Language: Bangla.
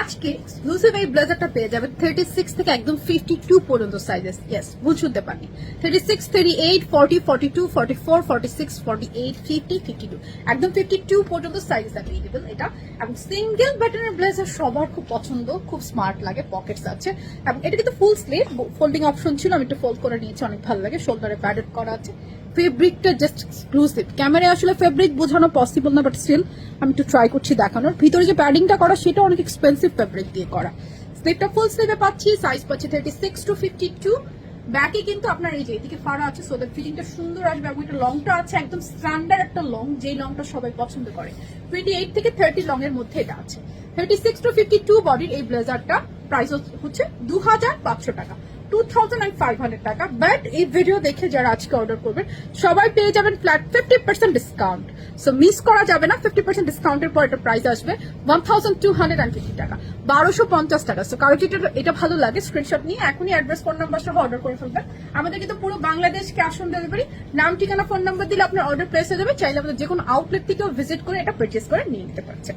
আজকে এক্সক্লুসিভ এই ব্লেজারটা পেয়ে যাবে থার্টি সিক্স থেকে একদম ফিফটি টু পর্যন্ত সাইজেস ইয়েস ভুল শুনতে পারি thirty six thirty eight forty forty two forty four forty six forty eight fifty fifty two একদম ফিফটি টু পর্যন্ত সাইজ অ্যাভেলেবল এটা। এবং সিঙ্গেল ব্যাটনের ব্লেজার সবার খুব পছন্দ, খুব স্মার্ট লাগে পকেটস আছে। এবং এটা কিন্তু ফুল স্লিভ ফোল্ডিং অপশন ছিল, আমি একটু ফোল্ড করে নিয়েছি, অনেক ভালো লাগে শোল্ডারে প্যাডেড করা আছে। ফেব্রিকটা জাস্ট এক্সক্লুসিভ ক্যামেরায় আসলে ফেব্রিক বোঝানো পসিবল না বাট স্টিল আমি একটু ট্রাই করছি দেখানোর। ভিতরে যে প্যাডিংটা করা সেটা অনেক এক্সপেন্সিভ ফেব্রিক দিয়ে করা। স্লিপটা ফুল স্লিভে পাচ্ছি সাইজ পাচ্ছি thirty six to fifty two ব্যাকে কিন্তু আপনার এই যে এদিকে ফাড়া আছে সো দ্যাট ফিটিংটা সুন্দর আসবে এবং একটা লংটা আছে, একদম স্ট্যান্ডার্ড একটা লং যেই লংটা সবাই পছন্দ করে। টোয়েন্টি এইট থেকে থার্টি লং এর মধ্যে এটা আছে। Thirty six to fifty two বডির এই ব্লেজারটা প্রাইস হচ্ছে দু হাজার পাঁচশো টাকা। Two thousand and five hundred টাকা। বাট এই ভিডিও দেখে যারা আজকে অর্ডার করবেন, সবাই পেয়ে যাবেন flat fifty percent discount so miss করা যাবে না ফিফটি পার্সেন্ট ডিসকাউন্টের পর এটা প্রাইস আসবে one thousand two hundred and fifty টাকা, বারোশো পঞ্চাশ টাকা। সো কারও যেটা এটা ভালো লাগে? স্ক্রিনশট নিয়ে এখনই অ্যাড্রেস ফোন নাম্বার সহ অর্ডার করে ফেলবেন। আমাদের কিন্তু পুরো বাংলাদেশ ক্যাশ অন ডেলিভারি নাম, ঠিকানা ফোন নাম্বার দিলে আপনার অর্ডার প্লেস হয়ে যাবে। চাইলে আমাদের যে কোনো আউটলেট থেকেও ভিজিট করে এটা পারচেস করে নিয়ে নিতে পারছেন।